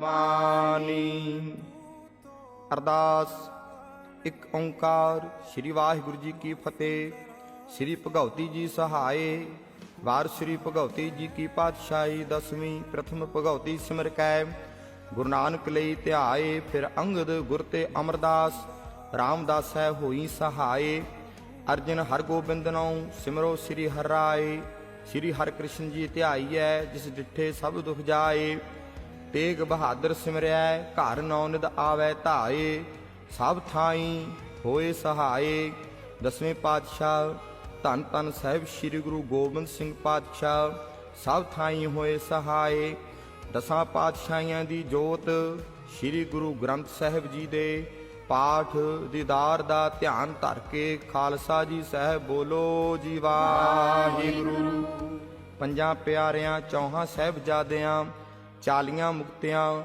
ਬਾਣੀ ਅਰਦਾਸ, ਇੱਕ ਓੰਕਾਰ, ਸ੍ਰੀ ਵਾਹਿਗੁਰੂ ਜੀ ਕੀ ਫਤਿਹ। ਸ੍ਰੀ ਭਗਉਤੀ ਜੀ ਸਹਾਏ। ਵਾਰ ਸ੍ਰੀ ਭਗਉਤੀ ਜੀ ਕੀ ਪਾਤਸ਼ਾਹੀ। ਦਸਵੀਂ ਪ੍ਰਥਮ ਭਗਉਤੀ ਸਿਮਰ ਕੈ ਗੁਰੂ ਨਾਨਕ ਲਈ ਧਿਆਏ, ਫਿਰ ਅੰਗਦ ਗੁਰ ਤੇ ਅਮਰਦਾਸ। ਰਾਮਦਾਸ ਹੈ ਹੋਈ ਸਹਾਏ। ਅਰਜਨ ਹਰਗੋਬਿੰਦ ਨਾਉ, ਸਿਮਰੋ ਸ੍ਰੀ ਹਰਿ ਸ੍ਰੀ ਹਰਿਕ੍ਰਿਸ਼ਨ ਜੀ ਧਿਆਈਐ ਜਿਸ ਡਿਠੇ ਸਭ ਦੁਖ ਜਾਏ। ਤੇਗ ਬਹਾਦਰ ਸਿਮਰਿਐ ਘਰ ਨੌ ਨਿਦ ਆਵੈ ਧਾਏ, ਸਭ ਥਾਈ ਹੋਏ ਸਹਾਏ। ਦਸਵੇਂ ਪਾਤਸ਼ਾਹ, ਧੰਨ ਧੰਨ ਸਾਹਿਬ ਸ੍ਰੀ ਗੁਰੂ ਗੋਬਿੰਦ ਸਿੰਘ ਪਾਤਸ਼ਾਹ, ਸਭ ਥਾਈ ਹੋਏ ਸਹਾਏ। ਦਸਾਂ ਪਾਤਸ਼ਾਹੀਆਂ ਦੀ ਜੋਤ ਸ੍ਰੀ ਗੁਰੂ ਗ੍ਰੰਥ ਸਾਹਿਬ ਜੀ ਦੇ ਪਾਠ ਦੀਦਾਰ ਦਾ ਧਿਆਨ ਧਰ ਕੇ ਖਾਲਸਾ ਜੀ ਸਾਹਿਬ ਬੋਲੋ ਜੀ ਵਾਹਿਗੁਰੂ। ਪੰਜਾਂ ਪਿਆਰਿਆਂ, ਚੌਹਾਂ ਸਾਹਿਬਜ਼ਾਦਿਆਂ ਚਾਲੀਆਂ ਮੁਕਤਿਆਂ